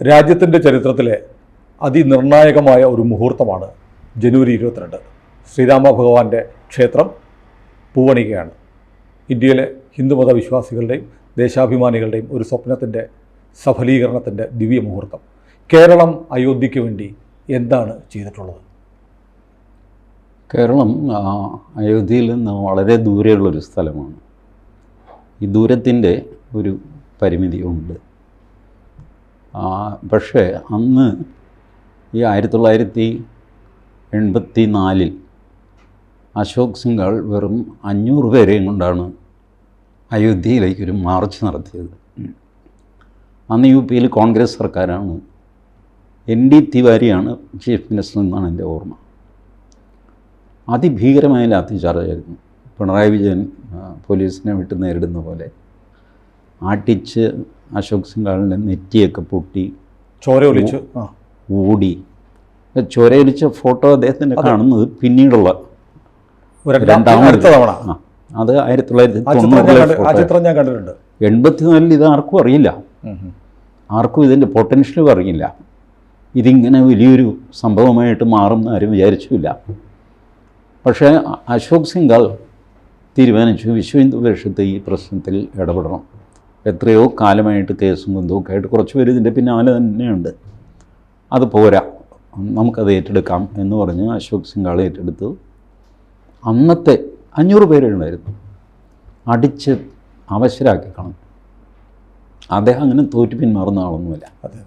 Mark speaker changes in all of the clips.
Speaker 1: രാജ്യത്തിന്റെ ചരിത്രത്തിലെ അതിനിർണായകമായ ഒരു മുഹൂർത്തമാണ് ജനുവരി ഇരുപത്തിരണ്ട്. ശ്രീരാമ ഭഗവാന്റെ ക്ഷേത്രം പൂവണികയാണ്. ഇന്ത്യയിലെ ഹിന്ദുമത വിശ്വാസികളുടെയും ദേശാഭിമാനികളുടെയും ഒരു സ്വപ്നത്തിന്റെ സഫലീകരണത്തിന്റെ ദിവ്യ മുഹൂർത്തം. കേരളം അയോധ്യയ്ക്ക് വേണ്ടി എന്താണ് ചെയ്തിട്ടുള്ളത്?
Speaker 2: കേരളം അയോധ്യയിൽ നിന്ന് വളരെ ദൂരെയുള്ളൊരു സ്ഥലമാണ്. ഈ ദൂരത്തിന്റെ ഒരു പരിമിതിയുണ്ട് പക്ഷേ അന്ന് ഈ ആയിരത്തി തൊള്ളായിരത്തി എൺപത്തി നാലിൽ അശോക് സിംഗാൾ വെറും അഞ്ഞൂറ് പേരെയും കൊണ്ടാണ് അയോധ്യയിലേക്കൊരു മാർച്ച് നടത്തിയത്. അന്ന് യു പിയിൽ കോൺഗ്രസ് സർക്കാരാണ്. എൻ ഡി തിവാരിയാണ് ചീഫ് മിനിസ്റ്റർ എന്നാണ് എന്റെ ഓർമ്മ. അതിഭീകരമായ ലാത്തിചാർജായിരുന്നു പിണറായി വിജയൻ പോലീസിനെ വിട്ട് നേരിടുന്ന പോലെ ആട്ടിച്ച് അശോക് സിംഗാളിന്റെ നെറ്റിയൊക്കെ പൊട്ടി
Speaker 1: ചോര ഒലിച്ചു
Speaker 2: ഓടി ചോരയൊലിച്ച ഫോട്ടോ അദ്ദേഹത്തിന്റെ കാണുന്നത് പിന്നീടുള്ള
Speaker 1: ഒരു
Speaker 2: രണ്ടാമത്
Speaker 1: അടുത്ത തവണ.
Speaker 2: അത് ആയിരത്തി തൊള്ളായിരത്തി തൊണ്ണൂറിലെ എൺപത്തിനാലിൽ ഇത് ആർക്കും അറിയില്ല. ആർക്കും ഇതിന്റെ പൊട്ടൻഷ്യലും അറിയില്ല. ഇതിങ്ങനെ വലിയൊരു സംഭവമായിട്ട് മാറും ആരും വിചാരിച്ചില്ല. പക്ഷേ അശോക് സിംഗാൾ തീരുമാനിച്ചു വിശ്വ ഹിന്ദു പരിഷത്ത് ഈ പ്രശ്നത്തിൽ ഇടപെടണം. എത്രയോ കാലമായിട്ട് കേസും ഒക്കെ ആയിട്ട് കുറച്ച് പേര് ഇതിന്റെ പിന്നാലെ തന്നെയുണ്ട്. അത് പോരാ. നമുക്കത് ഏറ്റെടുക്കാം എന്ന് പറഞ്ഞ് അശോക് സിംഗാൾ ഏറ്റെടുത്തു. അന്നത്തെ അഞ്ഞൂറ് പേരുണ്ടായിരുന്നു അടിച്ച് അവശരാക്കി കളഞ്ഞു. അദ്ദേഹം അങ്ങനെ തോറ്റു പിന്മാറുന്ന ആളൊന്നുമില്ല.
Speaker 1: അതെ.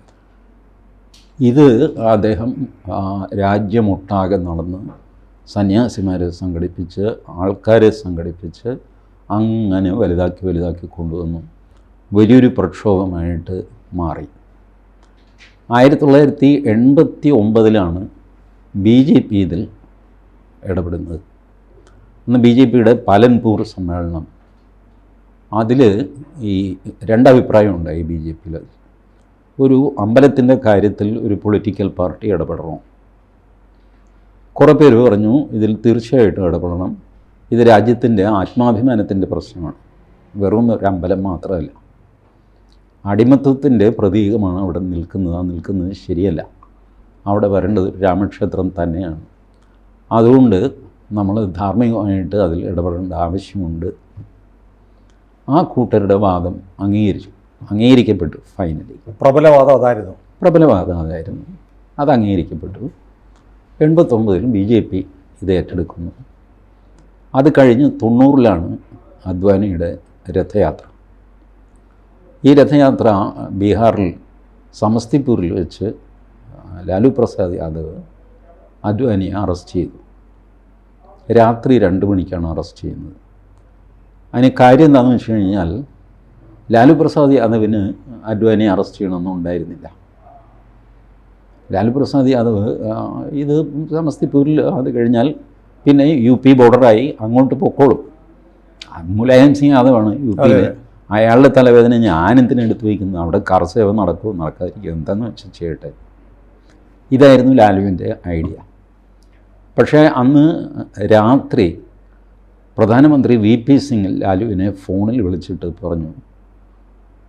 Speaker 2: ഇത് അദ്ദേഹം രാജ്യമൊട്ടാകെ നടന്ന് സന്യാസിമാരെ സംഘടിപ്പിച്ച് ആൾക്കാരെ സംഘടിപ്പിച്ച് അങ്ങനെ വലുതാക്കി വലുതാക്കി കൊണ്ടുവന്നു. വലിയൊരു പ്രക്ഷോഭമായിട്ട് മാറി. ആയിരത്തി തൊള്ളായിരത്തി എൺപത്തി ഒമ്പതിലാണ് ബി ജെ പി ഇതിൽ ഇടപെടുന്നത്. അന്ന് ബി ജെ പിയുടെ പാലൻപൂർ സമ്മേളനം. അതിൽ ഈ രണ്ടഭിപ്രായം ഉണ്ടായി ബി ജെ പിയിൽ ഒരു അമ്പലത്തിന്റെ കാര്യത്തിൽ ഒരു പൊളിറ്റിക്കൽ പാർട്ടി ഇടപെടണം. കുറേ പേര് പറഞ്ഞു ഇതിൽ തീർച്ചയായിട്ടും ഇടപെടണം. ഇത് രാജ്യത്തിന്റെ ആത്മാഭിമാനത്തിന്റെ പ്രശ്നമാണ്. വെറും ഒരു അമ്പലം മാത്രമല്ല. അടിമത്വത്തിന്റെ പ്രതീകമാണ് അവിടെ നിൽക്കുന്നത്. ആ നിൽക്കുന്നത് ശരിയല്ല. അവിടെ വരേണ്ടത് രാമക്ഷേത്രം തന്നെയാണ്. അതുകൊണ്ട് നമ്മൾ ധാർമ്മികമായിട്ട് അതിൽ ഇടപെടേണ്ട ആവശ്യമുണ്ട്. ആ കൂട്ടരുടെ വാദം അംഗീകരിച്ചു. അംഗീകരിക്കപ്പെട്ടു ഫൈനലി
Speaker 1: പ്രബലവാദം അതായിരുന്നു.
Speaker 2: പ്രബലവാദം അതായിരുന്നു. അത് അംഗീകരിക്കപ്പെട്ടു. എൺപത്തൊമ്പതിൽ ബി ജെ പി ഇത് ഏറ്റെടുക്കുന്നു. അത് കഴിഞ്ഞ് തൊണ്ണൂറിലാണ് അദ്വാനിയുടെ രഥയാത്ര. ഈ രഥയാത്ര ബീഹാറിൽ സമസ്തിപൂരിൽ വെച്ച് ലാലു പ്രസാദ് യാദവ് അദ്വാനിയെ അറസ്റ്റ് ചെയ്തു. രാത്രി രണ്ട് മണിക്കാണ് അറസ്റ്റ് ചെയ്യുന്നത്. അതിന് കാര്യം എന്താണെന്ന് വെച്ച് കഴിഞ്ഞാൽ ലാലു പ്രസാദ് യാദവിന് അദ്വാനിയെ അറസ്റ്റ് ചെയ്യണമെന്നും ഉണ്ടായിരുന്നില്ല. ലാലു പ്രസാദ് യാദവ് ഇത് സമസ്തിപൂരിൽ അത് കഴിഞ്ഞാൽ പിന്നെ യു പി ബോർഡറായി അങ്ങോട്ട് പൊക്കോളും. മുലായം സിംഗ് യാദവാണ് യു
Speaker 1: അതെ.
Speaker 2: അയാളുടെ തലവേദന ഞാൻ എന്തിനാ എടുത്തു വയ്ക്കുന്നത്? അവിടെ കർസേവ നടക്കുമോ നടക്കാതിരിക്കും. എന്താണെന്ന് വെച്ചാൽ ചെയ്യട്ടെ? ഇതായിരുന്നു ലാലുവിന്റെ ഐഡിയ. പക്ഷേ അന്ന് രാത്രി പ്രധാനമന്ത്രി വി പി സിംഗ് ലാലുവിനെ ഫോണിൽ വിളിച്ചിട്ട് പറഞ്ഞു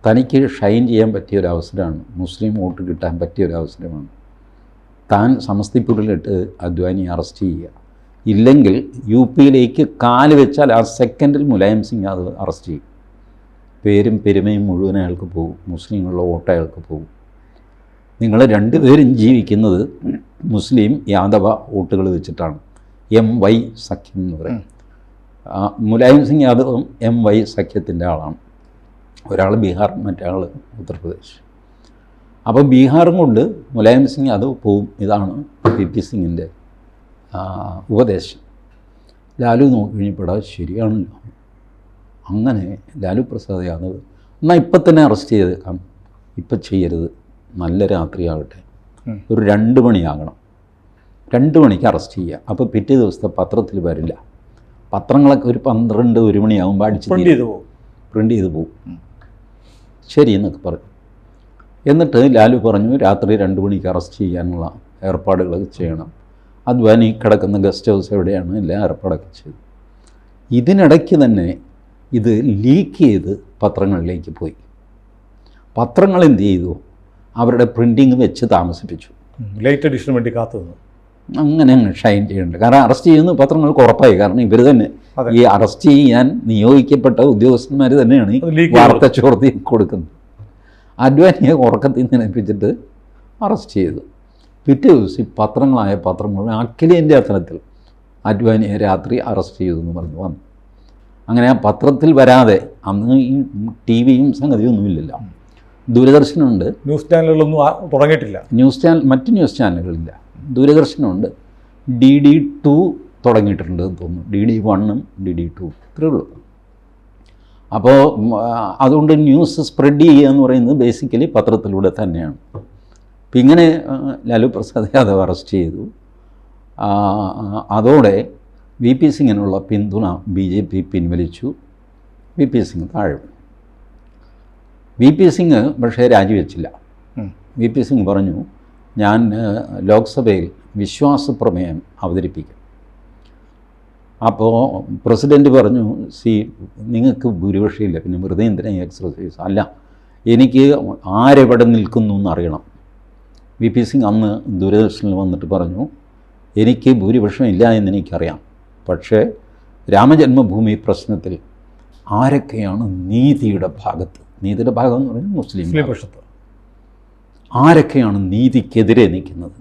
Speaker 2: തനിക്ക് ഷൈൻ ചെയ്യാൻ പറ്റിയ ഒരു അവസരമാണ് മുസ്ലിം വോട്ട് കിട്ടാൻ പറ്റിയ ഒരു അവസരമാണ്. താൻ സമസ്തിപ്പൂരിലിട്ട് അദ്വാനി അറസ്റ്റ് ചെയ്യുക. ഇല്ലെങ്കിൽ യു പിയിലേക്ക് കാൽ വെച്ചാൽ ആ സെക്കൻഡിൽ മുലായം സിംഗ് അത് അറസ്റ്റ് ചെയ്യും. പേരും പെരുമയും മുഴുവൻ അയാൾക്ക് പോകും. മുസ്ലിങ്ങളുടെ വോട്ട് അയാൾക്ക് പോകും. നിങ്ങൾ രണ്ടുപേരും ജീവിക്കുന്നത് മുസ്ലിം യാദവ വോട്ടുകൾ വെച്ചിട്ടാണ്. എം വൈ സഖ്യം എന്ന് പറയും. മുലായം സിംഗ് യാദവും എം വൈ സഖ്യത്തിന്റെ ആളാണ്. ഒരാൾ ബീഹാർ മറ്റേ ഉത്തർപ്രദേശ്. അപ്പോൾ ബീഹാറും കൊണ്ട് മുലായം സിംഗ് യാദവ് പോവും. ഇതാണ് പി പി സിംഗിന്റെ ഉപദേശം. ലാലു നോക്കി കഴിഞ്ഞപ്പോൾ ശരിയാണല്ലോ. അങ്ങനെ ലാലു പ്രസാദ് യാദവ്. എന്നാൽ ഇപ്പം തന്നെ അറസ്റ്റ് ചെയ്തേക്കാം ഇപ്പം ചെയ്യരുത്. നല്ല രാത്രിയാകട്ടെ
Speaker 1: ഉം.
Speaker 2: ഒരു രണ്ട് മണിയാകണം. രണ്ട് മണിക്ക് അറസ്റ്റ് ചെയ്യുക അപ്പോൾ പിറ്റേ ദിവസത്തെ പത്രത്തിൽ വരില്ല. പത്രങ്ങളൊക്കെ ഒരു പന്ത്രണ്ട് ഒരു മണിയാകുമ്പോൾ അടിച്ച്
Speaker 1: പ്രിന്റ് ചെയ്തു പോകും
Speaker 2: പ്രിന്റ് ചെയ്ത് പോകും ശരി എന്നൊക്കെ പറഞ്ഞു എന്നിട്ട് ലാലു പറഞ്ഞു രാത്രി രണ്ട് മണിക്ക് അറസ്റ്റ് ചെയ്യാനുള്ള ഏർപ്പാടുകളൊക്കെ ചെയ്യണം. അദ്വാനി കിടക്കുന്ന ഗസ്റ്റ് ഹൗസ് എവിടെയാണ്? എല്ലാ ഏർപ്പാടൊക്കെ ചെയ്തു. ഇതിനിടയ്ക്ക് തന്നെ ഇത് ലീക്ക് ചെയ്ത് പത്രങ്ങളിലേക്ക് പോയി. പത്രങ്ങൾ എന്ത് ചെയ്തു? അവരുടെ പ്രിന്റിങ് വെച്ച് താമസിപ്പിച്ചു.
Speaker 1: ലേറ്റ് എഡിഷന് വേണ്ടി കാത്തു
Speaker 2: അങ്ങനെ അങ്ങ് ഷൈൻ ചെയ്യുന്നുണ്ട് കാരണം അറസ്റ്റ് ചെയ്യുന്ന പത്രങ്ങൾക്ക് ഉറപ്പായി. കാരണം ഇവർ തന്നെ ഈ അറസ്റ്റ് ചെയ്യാൻ നിയോഗിക്കപ്പെട്ട ഉദ്യോഗസ്ഥന്മാർ തന്നെയാണ് വാർത്ത ചോർത്തി കൊടുക്കുന്നത്. അഡ്വാനിയെ ഉറക്കത്തിൽ നിനപ്പിച്ചിട്ട് അറസ്റ്റ് ചെയ്തു. പിറ്റേ ദിവസം ഈ പത്രങ്ങളായ പത്രങ്ങൾ അഖിലേന്ത്യാ തലത്തിൽ അഡ്വാനിയെ രാത്രി അറസ്റ്റ് ചെയ്തു എന്ന് പറഞ്ഞു വന്നു. അങ്ങനെ ആ പത്രത്തിൽ വരാതെ അന്ന് ഈ ടി വിയും സംഗതിയൊന്നുമില്ലല്ലോ ദൂരദർശനമുണ്ട്
Speaker 1: ന്യൂസ് ചാനലുകളൊന്നും തുടങ്ങിയിട്ടില്ല.
Speaker 2: ന്യൂസ് ചാനൽ മറ്റ് ന്യൂസ് ചാനലുകളില്ല. ദൂരദർശനമുണ്ട് ഡി ഡി ടു തുടങ്ങിയിട്ടുണ്ട് എന്ന് തോന്നുന്നു. ഡി ഡി വണ്ണും ഡി ഡി ടു ഇത്രയേ ഉള്ളൂ. അപ്പോൾ അതുകൊണ്ട് ന്യൂസ് സ്പ്രെഡ് ചെയ്യുക എന്ന് പറയുന്നത് ബേസിക്കലി പത്രത്തിലൂടെ തന്നെയാണ്. അപ്പം ഇങ്ങനെ ലാലു പ്രസാദ് യാദവ് അറസ്റ്റ് ചെയ്തു. അതോടെ വി പി സിംഗിനുള്ള പിന്തുണ ബി ജെ പി പിൻവലിച്ചു. വി പി സിംഗ് താഴെ. വി പി സിംഗ് പക്ഷേ രാജിവെച്ചില്ല. വി പി സിംഗ് പറഞ്ഞു ഞാൻ ലോക്സഭയിൽ വിശ്വാസ പ്രമേയം അവതരിപ്പിക്കും. അപ്പോൾ പ്രസിഡന്റ് പറഞ്ഞു സി നിങ്ങൾക്ക് ഭൂരിപക്ഷമില്ല. പിന്നെ വെറുതെ എന്തിനാ എക്സർസൈസ് അല്ല എനിക്ക് ആരെവിടെ നിൽക്കുന്നു എന്നറിയണം വി പി സിംഗ് അന്ന് ദൂരദർശനിൽ വന്നിട്ട് പറഞ്ഞു എനിക്ക് ഭൂരിപക്ഷം ഇല്ല എന്ന് എനിക്കറിയാം. പക്ഷേ രാമജന്മഭൂമി പ്രശ്നത്തിൽ ആരൊക്കെയാണ് നീതിയുടെ ഭാഗത്ത്? നീതിയുടെ ഭാഗം എന്ന് പറയുന്നത് മുസ്ലിം
Speaker 1: പക്ഷത്ത്.
Speaker 2: ആരൊക്കെയാണ് നീതിക്കെതിരെ നിൽക്കുന്നത്?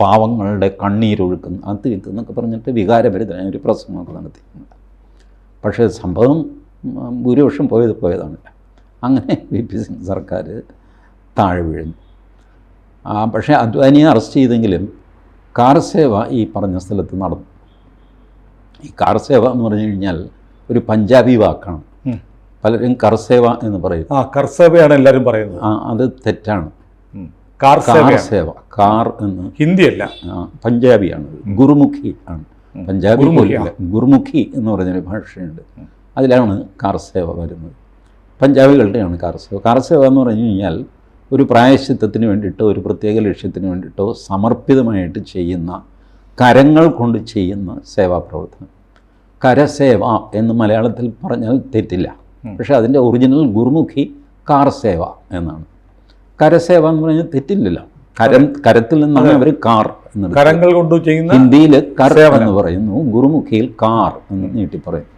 Speaker 2: പാവങ്ങളുടെ കണ്ണീരൊഴുക്കുന്ന അത് ഇത് എന്നൊക്കെ പറഞ്ഞിട്ട് വികാരഭരിതനായ ഒരു പ്രസംഗമൊക്കെ നടത്തിയിട്ടുണ്ട്. പക്ഷേ സംഭവം ഭൂരിപക്ഷം പോയത് പോയതാണ്. അങ്ങനെ വി. പി. സിംഗ് സർക്കാർ താഴെ വീഴുന്നു. പക്ഷേ അദ്വാനിയെ അറസ്റ്റ് ചെയ്തെങ്കിലും കാർ സേവ ഈ പറഞ്ഞ സ്ഥലത്ത് നടന്നു. ഈ കാർ സേവ എന്ന് പറഞ്ഞു കഴിഞ്ഞാൽ ഒരു പഞ്ചാബി വാക്കാണ്. പലരും കർസേവ എന്ന് പറയും.
Speaker 1: ആ കർസേവയാണ് എല്ലാവരും പറയുന്നത്.
Speaker 2: ആ, അത് തെറ്റാണ്.
Speaker 1: കാർ
Speaker 2: കാർ സേവ കാർ എന്ന്.
Speaker 1: ഹിന്ദിയല്ല.
Speaker 2: പഞ്ചാബിയാണ്. ഗുരുമുഖി ആണ്. പഞ്ചാബി
Speaker 1: ഗുരുമുഖി,
Speaker 2: എന്ന് പറഞ്ഞൊരു ഭാഷയുണ്ട്. അതിലാണ് കാർ സേവ വരുന്നത്. പഞ്ചാബികളുടെയാണ് കാർ സേവ കാർ സേവ എന്ന് പറഞ്ഞു കഴിഞ്ഞാൽ ഒരു പ്രായശ്ചിത്തത്തിന് വേണ്ടിയിട്ടോ ഒരു പ്രത്യേക ലക്ഷ്യത്തിന് വേണ്ടിയിട്ടോ സമർപ്പിതമായിട്ട് ചെയ്യുന്ന കരങ്ങൾ കൊണ്ട് ചെയ്യുന്ന സേവാപ്രവർത്തനം. കരസേവ എന്ന് മലയാളത്തിൽ പറഞ്ഞാൽ തെറ്റില്ല. പക്ഷേ അതിന്റെ ഒറിജിനൽ ഗുരുമുഖി കാർ സേവ എന്നാണ്. കരസേവ എന്ന് പറഞ്ഞാൽ തെറ്റില്ലല്ലോ. കരം കരത്തിൽ നിന്നാണ് അവർ കാർ എന്ന്
Speaker 1: കരങ്ങൾ കൊണ്ട് ചെയ്യുന്ന
Speaker 2: ഹിന്ദിയിൽ കർ. എന്ന് പറയുന്നു ഗുരുമുഖിയിൽ കാർ എന്ന് നീട്ടി പറയും.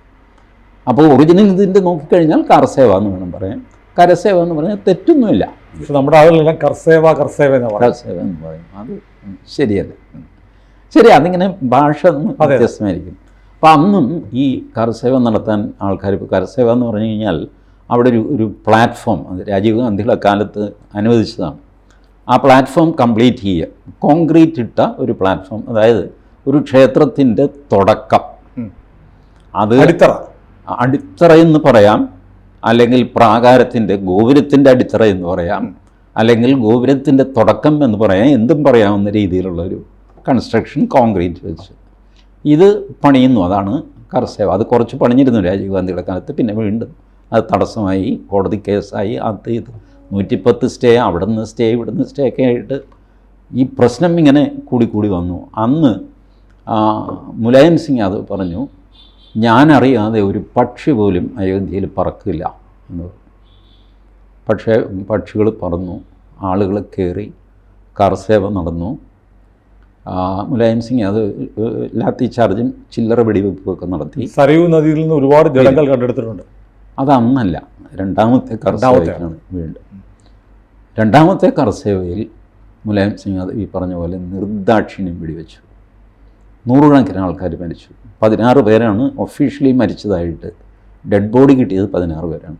Speaker 2: അപ്പോൾ ഒറിജിനൽ ഇതിന്റെ നോക്കിക്കഴിഞ്ഞാൽ കാർ സേവ എന്ന് വേണം പറയാം കരസേവ എന്ന് പറഞ്ഞാൽ തെറ്റൊന്നുമില്ല.
Speaker 1: നമ്മുടെ ആളുകളെല്ലാം കർസേവ കർസേവ എന്ന് പറയും
Speaker 2: കർസേവ എന്ന് പറയും. അത് ശരിയല്ല. ശരി അതിങ്ങനെ ഭാഷ. വ്യത്യസ്തമായിരിക്കും. അപ്പം അന്നും ഈ കരസേവ നടത്താൻ ആൾക്കാർ ഇപ്പോൾ കരസേവ എന്ന് പറഞ്ഞു കഴിഞ്ഞാൽ അവിടെ ഒരു ഒരു പ്ലാറ്റ്ഫോം അത് രാജീവ് ഗാന്ധിയുടെ കാലത്ത് അനുവദിച്ചതാണ്. ആ പ്ലാറ്റ്ഫോം കംപ്ലീറ്റ് ചെയ്യുക. കോൺക്രീറ്റ് ഇട്ട ഒരു പ്ലാറ്റ്ഫോം അതായത് ഒരു ക്ഷേത്രത്തിന്റെ തുടക്കം. അത്
Speaker 1: അടിത്തറ.
Speaker 2: അടിത്തറ എന്ന് പറയാം അല്ലെങ്കിൽ പ്രാകാരത്തിന്റെ ഗോപുരത്തിന്റെ അടിത്തറ എന്ന് പറയാം അല്ലെങ്കിൽ ഗോപുരത്തിന്റെ തുടക്കം എന്ന് പറയാം എന്തും പറയാവുന്ന രീതിയിലുള്ള ഒരു കൺസ്ട്രക്ഷൻ കോൺക്രീറ്റ് വെച്ച്. ഇത് പണിയുന്നു. അതാണ് കർസേവ അത് കുറച്ച് പണിഞ്ഞിരുന്നു രാജീവ് ഗാന്ധിയുടെ കാലത്ത്. പിന്നെ വീണ്ടും അത് തടസ്സമായി. കോടതി കേസായി. അത് ഇത് നൂറ്റിപ്പത്ത് സ്റ്റേ അവിടെ നിന്ന് സ്റ്റേ ഇവിടെ നിന്ന് സ്റ്റേ ഒക്കെ ആയിട്ട് ഈ പ്രശ്നം ഇങ്ങനെ കൂടി കൂടി വന്നു. അന്ന് മുലായം സിംഗ് യാദവ് പറഞ്ഞു ഞാനറിയാതെ ഒരു പക്ഷി പോലും അയോധ്യയിൽ പറക്കില്ല എന്ന്. പക്ഷേ പക്ഷികൾ പറന്നു. ആളുകൾ കയറി കർസേവ നടന്നു. മുലായം സിംഗ് അത് ലാത്തി ചാർജും ചില്ലറ വെടിവെപ്പൊക്കെ നടത്തി.
Speaker 1: സരയൂ നദിയിൽ നിന്ന് ഒരുപാട് ജലങ്ങൾ കണ്ടെടുത്തിട്ടുണ്ട്.
Speaker 2: അത് അന്നല്ല. രണ്ടാമത്തെ. കർസേവയാണ് വീണ്ടും. രണ്ടാമത്തെ കർസേവയിൽ മുലായം സിംഗ് അത് ഈ പറഞ്ഞ പോലെ നിർദാക്ഷിണ്യം വെടിവെച്ചു. നൂറുകണക്കിന് ആൾക്കാർ മരിച്ചു. പതിനാറ് പേരാണ് ഒഫീഷ്യലി മരിച്ചതായിട്ട് ഡെഡ് ബോഡി കിട്ടിയത് പതിനാറ് പേരാണ്.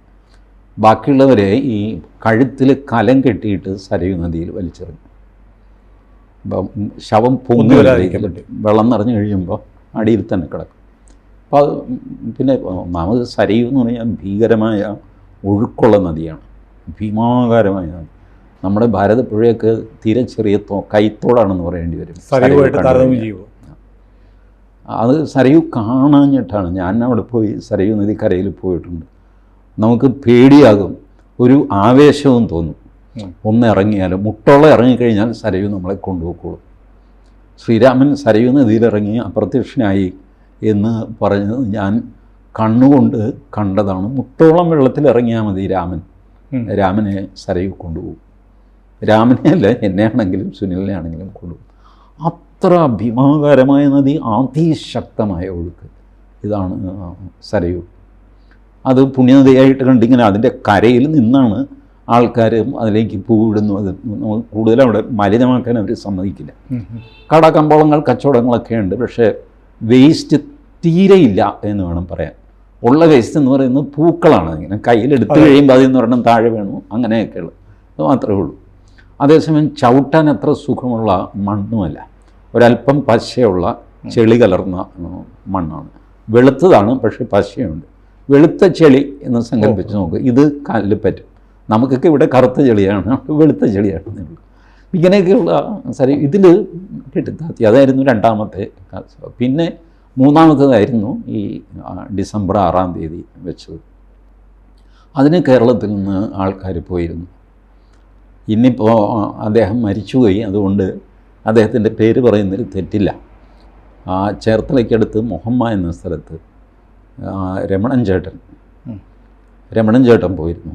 Speaker 2: ബാക്കിയുള്ളവരെ ഈ കഴുത്തിൽ കലം കെട്ടിയിട്ട് സരയൂ നദിയിൽ വലിച്ചെറിഞ്ഞു ശവം പൊങ്ങി വെള്ളം നിറഞ്ഞു കഴിയുമ്പോൾ അടിയിൽ തന്നെ കിടക്കും. അപ്പോൾ അത് പിന്നെ ഒന്നാമത് സരയു എന്ന് പറഞ്ഞാൽ ഭീകരമായ ഒഴുക്കുള്ള നദിയാണ്. ഭീമാകാരമായ നദി. നമ്മുടെ ഭാരതപ്പുഴയൊക്കെ തീരെ ചെറിയ തോ കൈത്തോടാണെന്ന് പറയേണ്ടി വരും. അത് സരയു കാണാഞ്ഞിട്ടാണ്. ഞാൻ അവിടെ പോയി സരയു നദി കരയിൽ പോയിട്ടുണ്ട്. നമുക്ക് പേടിയാകും. ഒരു ആവേശവും തോന്നും. ഒന്ന് ഇറങ്ങിയാലും മുട്ടോളം ഇറങ്ങിക്കഴിഞ്ഞാൽ സരയു നമ്മളെ കൊണ്ടുപോയിക്കോളും. ശ്രീരാമൻ സരയു നദിയിലിറങ്ങി അപ്രത്യക്ഷനായി എന്ന് പറഞ്ഞത് ഞാൻ കണ്ണുകൊണ്ട് കണ്ടതാണ്. മുട്ടോളം വെള്ളത്തിൽ ഇറങ്ങിയാൽ മതി രാമൻ. രാമനെ സരയു കൊണ്ടുപോകും. രാമനെ അല്ല എന്നെ ആണെങ്കിലും സുനിലിനെ ആണെങ്കിലും കൊണ്ടുപോകും. അത്ര ഭീമാകാരമായ നദി അതിശക്തമായ ഒഴുക്ക്. ഇതാണ് സരയു. അത് പുണ്യനദിയായിട്ട് കണ്ടിങ്ങനെ അതിന്റെ കരയിൽ നിന്നാണ് ആൾക്കാർ അതിലേക്ക് പൂവിടുന്നു. അത് കൂടുതലും അവിടെ മലിനമാക്കാൻ അവർ സമ്മതിക്കില്ല. കട കമ്പോളങ്ങൾ കച്ചവടങ്ങളൊക്കെ ഉണ്ട്. പക്ഷേ വേസ്റ്റ് തീരെയില്ല എന്ന് വേണം പറയാൻ. ഉള്ള വേസ്റ്റ് എന്ന് പറയുന്നത് പൂക്കളാണ് ഇങ്ങനെ. കയ്യിലെടുത്ത് കഴിയുമ്പോൾ അതിൽ നിന്ന് ഒരെണ്ണം താഴെ വേണു. അങ്ങനെയൊക്കെയുള്ളു അത് മാത്രമേ ഉള്ളൂ. അതേസമയം ചവിട്ടാൻ അത്ര സുഖമുള്ള മണ്ണുമല്ല. ഒരല്പം പശയുള്ള ചെളി കലർന്ന മണ്ണാണ്. വെളുത്തതാണ് പക്ഷേ പശയുണ്ട്. വെളുത്ത ചെളി എന്ന് സങ്കല്പിച്ച് നോക്കുക ഇത് കാലിൽ പറ്റും. നമുക്കൊക്കെ ഇവിടെ കറുത്ത ചെളിയാണ് വെളുത്ത ചെളിയാണ്. ഇങ്ങനെയൊക്കെയുള്ള സരി ഇതിൽ കിട്ടിത്താത്തി അതായിരുന്നു രണ്ടാമത്തെ പിന്നെ മൂന്നാമത്തേതായിരുന്നു ഈ ഡിസംബർ ആറാം തീയതി വെച്ചത്. അതിന് കേരളത്തിൽ നിന്ന് ആൾക്കാർ പോയിരുന്നു. ഇന്നിപ്പോൾ അദ്ദേഹം മരിച്ചുപോയി. അതുകൊണ്ട് അദ്ദേഹത്തിന്റെ പേര് പറയുന്നതിൽ തെറ്റില്ല. ആ ചേർത്തലയ്ക്കടുത്ത് മുഹമ്മ എന്ന സ്ഥലത്ത് രമണൻ ചേട്ടൻ രമണൻ ചേട്ടൻ പോയിരുന്നു.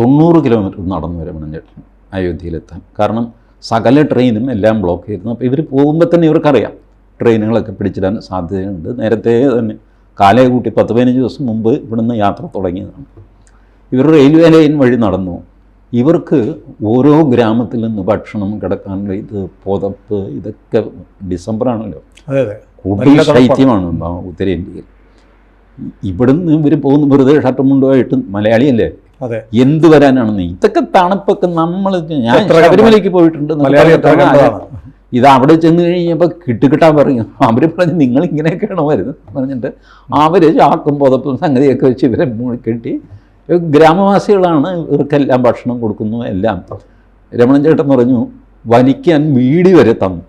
Speaker 2: തൊണ്ണൂറ് കിലോമീറ്റർ നടന്നു രമണൻ ചേട്ടൻ അയോധ്യയിലെത്താൻ. കാരണം സകല ട്രെയിനും എല്ലാം ബ്ലോക്ക് ചെയ്തിരുന്നു. അപ്പോൾ ഇവർ പോകുമ്പോൾ തന്നെ ഇവർക്കറിയാം. ട്രെയിനുകളൊക്കെ പിടിച്ചിടാൻ സാധ്യതയുണ്ട്. നേരത്തെ തന്നെ കാലയെ കൂട്ടി പത്ത് പതിനഞ്ച് ദിവസം മുമ്പ് ഇവിടുന്ന് യാത്ര തുടങ്ങിയതാണ്. ഇവർ റെയിൽവേ ലൈൻ വഴി നടന്നു. ഇവർക്ക് ഓരോ ഗ്രാമത്തിൽ നിന്ന് ഭക്ഷണം കിടക്കാനുള്ള ഇത് പുതപ്പ് ഇതൊക്കെ ഡിസംബറാണല്ലോ കൂടുതൽ ശൈത്യമാണ് ഉത്തരേന്ത്യയിൽ. ഇവിടുന്ന് ഇവർ പോകുന്ന വെറുതെ ഷർട്ടും മുണ്ടുമായിട്ട് മലയാളിയല്ലേ?
Speaker 1: അതെ.
Speaker 2: വരാനാണ് നീ? ഇതൊക്കെ തണുപ്പൊക്കെ നമ്മൾ ഞാൻ ശബരിമലയ്ക്ക് പോയിട്ടുണ്ട് ഇത് അവിടെ ചെന്ന് കഴിഞ്ഞപ്പോൾ കിട്ടുകിട്ടാൻ പറയും. അവർ പറഞ്ഞ് നിങ്ങൾ ഇങ്ങനെയൊക്കെയാണോ വരുന്നത് പറഞ്ഞിട്ട് അവർ ചാക്കും പുതപ്പും സംഗതിയൊക്കെ വെച്ച് ഇവരെ മുഴുക്കെട്ടി ഗ്രാമവാസികളാണ് ഇവർക്കെല്ലാം ഭക്ഷണം കൊടുക്കുന്നു എല്ലാം. രമണൻ ചേട്ടൻ പറഞ്ഞു വലിക്കാൻ വീടി വരെ തന്നു.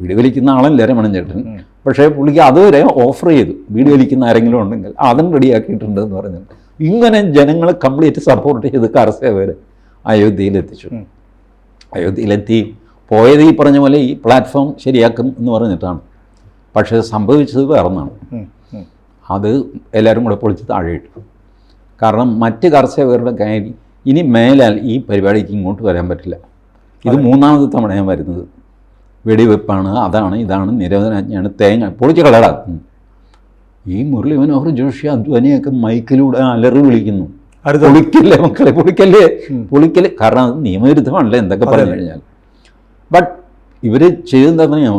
Speaker 2: വീട് വലിക്കുന്ന ആളല്ല രമണൻ ചേട്ടൻ. പക്ഷേ പുള്ളിക്ക് അതുവരെ ഓഫർ ചെയ്തു. വീട് വലിക്കുന്ന ആരെങ്കിലും ഉണ്ടെങ്കിൽ അതും റെഡിയാക്കിയിട്ടുണ്ട് എന്ന് പറഞ്ഞിട്ട്. ഇങ്ങനെ ജനങ്ങൾ കംപ്ലീറ്റ് സപ്പോർട്ട് ചെയ്ത് കർസേവർ അയോധ്യയിലെത്തിച്ചു. അയോധ്യയിലെത്തി. പോയത് ഈ പറഞ്ഞ പോലെ ഈ പ്ലാറ്റ്ഫോം ശരിയാക്കും എന്ന് പറഞ്ഞിട്ടാണ്. പക്ഷേ സംഭവിച്ചത് വേറൊന്നാണ്. അത് എല്ലാവരും കൂടെ പൊളിച്ച് താഴെയിട്ടു. കാരണം മറ്റ് കർഷകരുടെ കാര്യം ഇനി മേലാൽ ഈ പരിപാടിക്ക് ഇങ്ങോട്ട് വരാൻ പറ്റില്ല. ഇത് മൂന്നാമത്തെ ഞാൻ വരുന്നത്. വെടിവെപ്പാണ് അതാണ് ഇതാണ് നിരോധനാജ്ഞയാണ് തേങ്ങ പൊളിച്ച് കളടാ ഈ മുരളി മനോഹർ ജോഷി അധ്വാനിയൊക്കെ മൈക്കിലൂടെ അലറി വിളിക്കുന്നു. പൊളിക്കല്ലേ മക്കളെ പൊളിക്കല്ലേ?
Speaker 1: പൊളിക്കൽ
Speaker 2: പൊളിക്കല്ലേ? കാരണം നിയമവിരുദ്ധമാണല്ലേ എന്തൊക്കെ പറഞ്ഞു കഴിഞ്ഞാൽ ബട്ട് ഇവർ ചെയ്തെന്താ പറഞ്ഞാൽ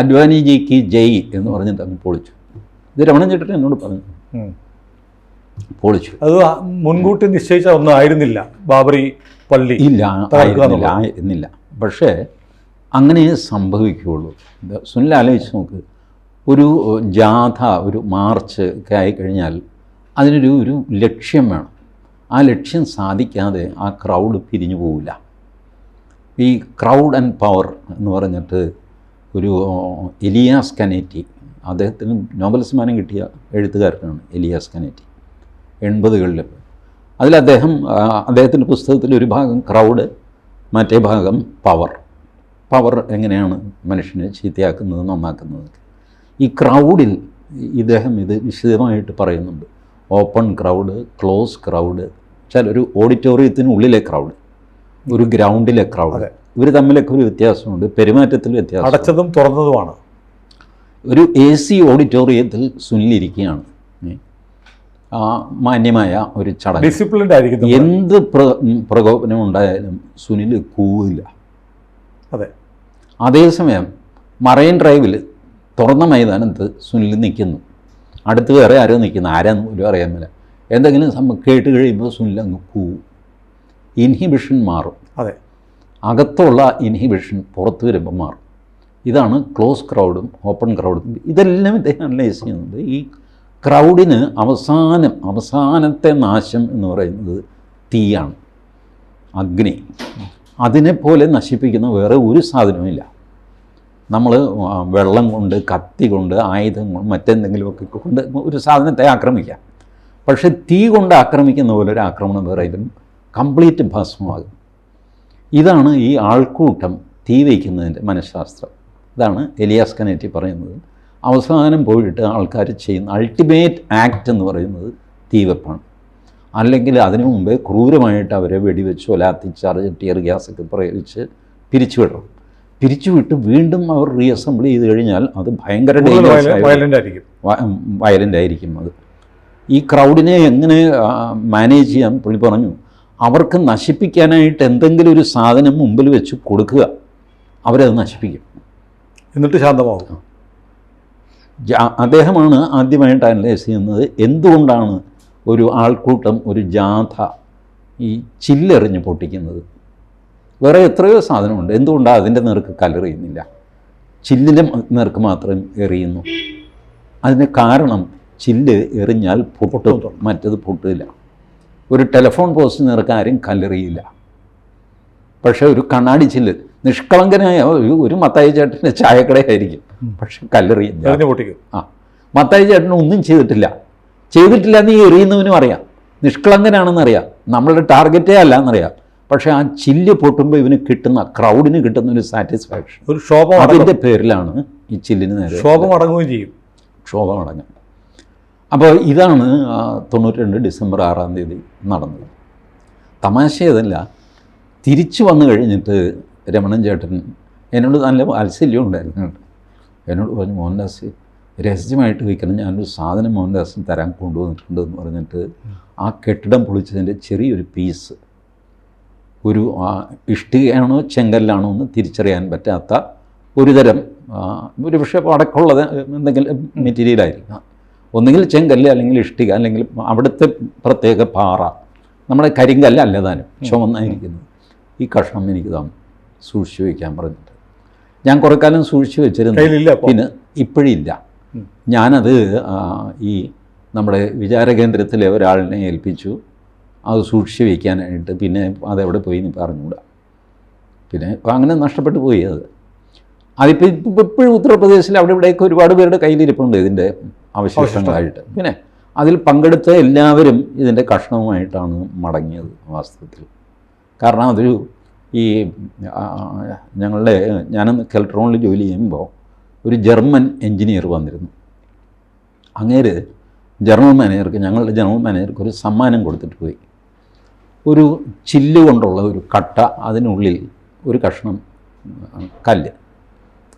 Speaker 2: അദ്വാനിജിക്ക് ജയ് എന്ന് പറഞ്ഞിട്ട് അങ്ങ് പൊളിച്ചു. ഇത് രമണൻ ചേട്ടൻ എന്നോട് പറഞ്ഞു. പൊളിച്ചു.
Speaker 1: അത് മുൻകൂട്ടി നിശ്ചയിച്ച ഒന്നും ആയിരുന്നില്ല ബാബറി പള്ളി
Speaker 2: ഇല്ല
Speaker 1: എന്നില്ല
Speaker 2: ആയിരുന്നില്ല ആയിരുന്നില്ല. പക്ഷേ അങ്ങനെ സംഭവിക്കുകയുള്ളൂ. സുനിൽ ആലോചിച്ച് നോക്ക്. ഒരു ജാഥ ഒരു മാർച്ച് ഒക്കെ ആയിക്കഴിഞ്ഞാൽ അതിനൊരു ഒരു ലക്ഷ്യം വേണം. ആ ലക്ഷ്യം സാധിക്കാതെ ആ ക്രൗഡ് പിരിഞ്ഞു പോവില്ല. ഈ ക്രൗഡ് ആൻഡ് പവർ എന്ന് പറഞ്ഞിട്ട് ഒരു എലിയാസ് കനേറ്റി അദ്ദേഹത്തിന് നോബൽ സമ്മാനം കിട്ടിയ എഴുത്തുകാരനാണ് എലിയാസ് കനേറ്റി എൺപതുകളിൽ അതിൽ അദ്ദേഹം അദ്ദേഹത്തിന്റെ പുസ്തകത്തിൽ ഒരു ഭാഗം ക്രൗഡ് മറ്റേ ഭാഗം പവർ. പവർ എങ്ങനെയാണ് മനുഷ്യനെ ചീത്തയാക്കുന്നത് നന്നാക്കുന്നത്? ഈ ക്രൗഡിൽ ഇദ്ദേഹം ഇത് വിശദമായിട്ട് പറയുന്നുണ്ട്. ഓപ്പൺ ക്രൗഡ് ക്ലോസ് ക്രൗഡ് വെച്ചാൽ ഒരു ഓഡിറ്റോറിയത്തിനുള്ളിലെ ക്രൗഡ് ഒരു ഗ്രൗണ്ടിലെ ക്രൗഡ്. ഇവർ തമ്മിലൊക്കെ ഒരു വ്യത്യാസമുണ്ട് പെരുമാറ്റത്തിൽ വ്യത്യാസം
Speaker 1: അടച്ചതും തുറന്നതുമാണ്.
Speaker 2: ഒരു എ സി ഓഡിറ്റോറിയത്തിൽ സുനിലിരിക്കുകയാണ്. ആ മാന്യമായ ഒരു ചടങ്ങ്.
Speaker 1: ഡിസിപ്ലിൻഡ് ആയിരിക്കും
Speaker 2: എന്ത് പ്ര പ്രകോപനം ഉണ്ടായാലും സുനിൽ കൂവില്ല.
Speaker 1: അതെ.
Speaker 2: അതേസമയം മറൈൻ ഡ്രൈവിൽ തുറന്ന മൈതാനത്ത് സുനിൽ നിൽക്കുന്നു. അടുത്ത് വേറെ ആരോ നിൽക്കുന്നു. ആരാന്ന് പോലും അറിയാൻ മേല. എന്തെങ്കിലും സംഭവം കേട്ട് കഴിയുമ്പോൾ സുനിൽ അങ്ങ് കൂവും. ഇൻഹിബിഷൻ മാറും.
Speaker 1: അതെ.
Speaker 2: അകത്തുള്ള ഇൻഹിബിഷൻ പുറത്ത് വരുമ്പോൾ മാറും. ഇതാണ് ക്ലോസ് ക്രൗഡും ഓപ്പൺ ക്രൗഡും ഇതെല്ലാം ഇദ്ദേഹം അനലൈസ് ചെയ്യുന്നുണ്ട്. ഈ ക്രൗഡിന് അവസാനം അവസാനത്തെ നാശം എന്ന് പറയുന്നത് തീയാണ്. അഗ്നി. അതിനെപ്പോലെ നശിപ്പിക്കുന്ന വേറെ ഒരു സാധനവുമില്ല. നമ്മൾ വെള്ളം കൊണ്ട് കത്തി കൊണ്ട് ആയുധം കൊണ്ട് മറ്റെന്തെങ്കിലുമൊക്കെ കൊണ്ട് ഒരു സാധനത്തെ ആക്രമിക്കാം. പക്ഷേ തീ കൊണ്ട് ആക്രമിക്കുന്ന പോലെ ഒരു ആക്രമണം വേറെ ഇതിലും കംപ്ലീറ്റ് ഭസ്മമാകും. ഇതാണ് ഈ ആൾക്കൂട്ടം തീ വയ്ക്കുന്നതിന്റെ മനഃശാസ്ത്രം. ഇതാണ് എലിയാസ് കനേറ്റി പറയുന്നത്. അവസാനം പോയിട്ട് ആൾക്കാർ ചെയ്യുന്ന അൾട്ടിമേറ്റ് ആക്ട് എന്ന് പറയുന്നത് തീവെപ്പാണ്. അല്ലെങ്കിൽ അതിനു മുമ്പേ ക്രൂരമായിട്ട് അവരെ വെടിവെച്ചോ ലാത്തിച്ചാർജ് ടിയർ ഗ്യാസൊക്കെ പ്രയോഗിച്ച് പിരിച്ചുവിടണം. പിരിച്ചുവിട്ട് വീണ്ടും അവർ റീഅസംബിൾ ചെയ്ത് കഴിഞ്ഞാൽ അത് ഭയങ്കര
Speaker 1: വയലന്റ് ആയിരിക്കും.
Speaker 2: അത്. ഈ ക്രൗഡിനെ എങ്ങനെ മാനേജ് ചെയ്യാം? പുള്ളി പറഞ്ഞു അവർക്ക് നശിപ്പിക്കാനായിട്ട് എന്തെങ്കിലും ഒരു സാധനം മുമ്പിൽ വെച്ച് കൊടുക്കുക. അവരത് നശിപ്പിക്കും.
Speaker 1: എന്നിട്ട് ശാന്തമാവും.
Speaker 2: ജാ- അദ്ദേഹമാണ് ആദ്യമായിട്ട് അനലൈസ് ചെയ്യുന്നത് എന്തുകൊണ്ടാണ് ഒരു ആൾക്കൂട്ടം ഒരു ജാഥ ഈ ചില്ലെറിഞ്ഞ് പൊട്ടിക്കുന്നത്? വേറെ എത്രയോ സാധനമുണ്ട്. എന്തുകൊണ്ടാണ് അതിന്റെ നേർക്ക് കല്ലെറിയുന്നില്ല ചില്ലിന്റെ നേർക്ക് മാത്രം എറിയുന്നു. അതിന് കാരണം ചില്ല് എറിഞ്ഞാൽ പൊട്ടും. മറ്റത് പൊട്ടില്ല ഒരു ടെലിഫോൺ പോസ്റ്റ് നേർക്ക് ആരും കല്ലെറിയില്ല പക്ഷേ ഒരു കണ്ണാടി ചില്ല് നിഷ്കളങ്കനായ ഒരു- മത്തായി ചേട്ടന്റെ ചായക്കടയായിരിക്കും. പക്ഷെ കല്ലെറിയില്ല ആ. മത്തായി ചേട്ടൻ ഒന്നും ചെയ്തിട്ടില്ല. ചെയ്തിട്ടില്ല എന്ന് ഈ എറിയുന്നവനും അറിയാം. നിഷ്കളങ്കനാണെന്നറിയാം. നമ്മളുടെ ടാർഗറ്റേ അല്ല എന്നറിയാം. പക്ഷേ ആ ചില്ല് പൊട്ടുമ്പോൾ ഇവന് കിട്ടുന്ന ക്രൗഡിന് കിട്ടുന്ന ഒരു സാറ്റിസ്ഫാക്ഷൻ.
Speaker 1: ഒരു ശോഭം
Speaker 2: അതിന്റെ പേരിലാണ് ഈ ചില്ലിന് നേരെ
Speaker 1: ക്ഷോഭം അടങ്ങുകയും ചെയ്യും.
Speaker 2: ക്ഷോഭം അടങ്ങും. അപ്പോൾ ഇതാണ് തൊണ്ണൂറ്റി രണ്ട് ഡിസംബർ ആറാം തീയതി നടന്നത്. തമാശ ഇതല്ല തിരിച്ചു വന്നു കഴിഞ്ഞിട്ട് രമണൻ ചേട്ടൻ എന്നോട് നല്ല വാത്സല്യം ഉണ്ടായിരുന്നു. എന്നോട് പറഞ്ഞു മോഹൻദാസ് രഹസ്യമായിട്ട് വയ്ക്കണം. ഞാനൊരു സാധനം മോഹൻദാസിന് തരാൻ കൊണ്ടുവന്നിട്ടുണ്ട് എന്ന് പറഞ്ഞിട്ട് ആ കെട്ടിടം പൊളിച്ചതിന്റെ ചെറിയൊരു പീസ് ഒരു ഇഷ്ടികയാണോ ചെങ്കല്ലാണോ എന്ന് തിരിച്ചറിയാൻ പറ്റാത്ത ഒരുതരം ഒരു പക്ഷേ അടക്കമുള്ളത് എന്തെങ്കിലും മെറ്റീരിയലായിരിക്കാം. ഒന്നുകിൽ ചെങ്കല്ല് അല്ലെങ്കിൽ ഇഷ്ടിക അല്ലെങ്കിൽ അവിടുത്തെ പ്രത്യേക പാറ. നമ്മുടെ കരിങ്കല്ല് അല്ലതാനും ചുമന്നായിരിക്കുന്നത്. ഈ കഷ്ണം എനിക്ക് തന്നു സൂക്ഷിച്ചു വയ്ക്കാൻ പറഞ്ഞിട്ട്. ഞാൻ കുറേ കാലം സൂക്ഷിച്ചു വെച്ചിരുന്നു. പിന്നെ ഇപ്പോഴില്ല. ഞാനത് ഈ നമ്മുടെ വിചാരകേന്ദ്രത്തിലെ ഒരാളിനെ ഏൽപ്പിച്ചു. അത് സൂക്ഷിച്ച് വയ്ക്കാനായിട്ട് പിന്നെ അതെവിടെ പോയി എന്ന് പറഞ്ഞുകൂടാ. പിന്നെ അങ്ങനെ നഷ്ടപ്പെട്ടു പോയി അത്. അതിപ്പോൾ ഇപ്പോൾ ഇപ്പോഴും ഉത്തർപ്രദേശിൽ അവിടെ ഇവിടെയൊക്കെ ഒരുപാട് പേരുടെ കയ്യിലിരിപ്പുണ്ട് ഇതിന്റെ അവശിഷ്ടങ്ങളായിട്ട്. പിന്നെ അതിൽ പങ്കെടുത്ത എല്ലാവരും ഇതിന്റെ കഷ്ണവുമായിട്ടാണ് മടങ്ങിയത് വാസ്തവത്തിൽ. കാരണം അതൊരു ഈ ഞങ്ങളുടെ ഞാനന്ന് കെൽട്രോണിൽ ജോലി ചെയ്യുമ്പോൾ ഒരു ജർമ്മൻ എൻജിനീയർ വന്നിരുന്നു. അങ്ങേര് ജനറൽ മാനേജർക്ക് ഞങ്ങളുടെ ജനറൽ മാനേജർക്ക് ഒരു സമ്മാനം കൊടുത്തിട്ട് പോയി. ഒരു ചില്ല് കൊണ്ടുള്ള ഒരു കട്ട അതിനുള്ളിൽ ഒരു കഷ്ണം കല്ല്.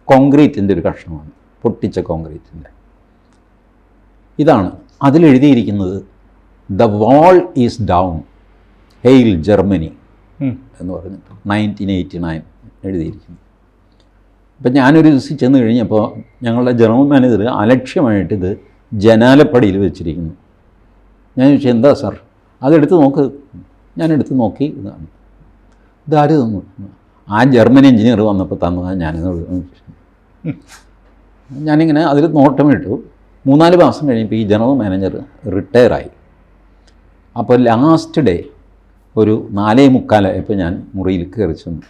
Speaker 2: കോൺക്രീറ്റിന്റെ ഒരു കഷ്ണമാണ് പൊട്ടിച്ച കോൺക്രീറ്റിന്റെ. ഇതാണ് അതിലെഴുതിയിരിക്കുന്നത് the wall is down hail Germany എന്ന് പറഞ്ഞിട്ട് നയന്റീൻ എയ്റ്റി നയൻ എഴുതിയിരിക്കുന്നു. അപ്പം ഞാനൊരു ദിവസം ചെന്ന് കഴിഞ്ഞപ്പോൾ ഞങ്ങളുടെ ജനറൽ മാനേജർ അലക്ഷ്യമായിട്ട് ഇത് ജനാലപ്പടിയിൽ വെച്ചിരിക്കുന്നു. ഞാൻ ചോദിച്ചു എന്താ സാർ? അതെടുത്ത് നോക്ക്. ഞാൻ എടുത്ത് നോക്കി ഇതാണ് ഇതാര് തന്നു? ആ ജർമ്മൻ എഞ്ചിനീയർ വന്നപ്പോൾ തന്നതാണ് ഞാനിത് ഞാനിങ്ങനെ അതിൽ നോട്ടമിട്ടു. മൂന്നാൽ മാസം കഴിഞ്ഞപ്പോൾ ഈ ജനറൽ മാനേജർ റിട്ടയറായി. അപ്പോൾ ലാസ്റ്റ് ഡേ ഒരു നാലേ മുക്കാലായപ്പോൾ ഞാൻ മുറിയിൽ കയറി ചെന്നു.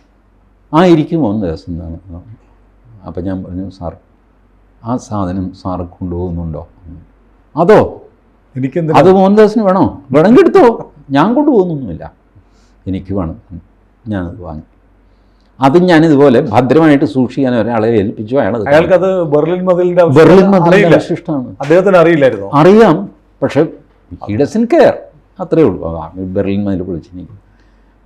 Speaker 2: ആ ഇരിക്കും ഒന്ന് ദിവസം അപ്പോൾ ഞാൻ പറഞ്ഞു സാർ ആ സാധനം സാറ് കൊണ്ടുപോകുന്നുണ്ടോ? അതോ?
Speaker 1: എനിക്ക്
Speaker 2: അത് മോഹൻദാസിന് വേണോ? വേണമെങ്കിൽ എടുത്തോ. ഞാൻ കൊണ്ടുപോകുന്നൊന്നുമില്ല. എനിക്ക് വേണം. ഞാനത് വാങ്ങി. അത് ഞാൻ ഇതുപോലെ ഭദ്രമായിട്ട് സൂക്ഷിക്കാൻ ഒരാളെ ഏൽപ്പിച്ചു. അയാൾ
Speaker 1: അയാൾക്കത് ബെർലിൻ മതിലിന്റെ
Speaker 2: ബെർലിൻ
Speaker 1: മതിലിന്റെ
Speaker 2: ഇഷ്ടമാണ്.
Speaker 1: അദ്ദേഹത്തിന് അറിയില്ലായിരുന്നു.
Speaker 2: അറിയാം. പക്ഷേ ഹി ഡസൻ കെയർ അത്രേ ഉള്ളൂ. ബെർലിൻ മതിൽ പൊളിച്ചിരിക്കും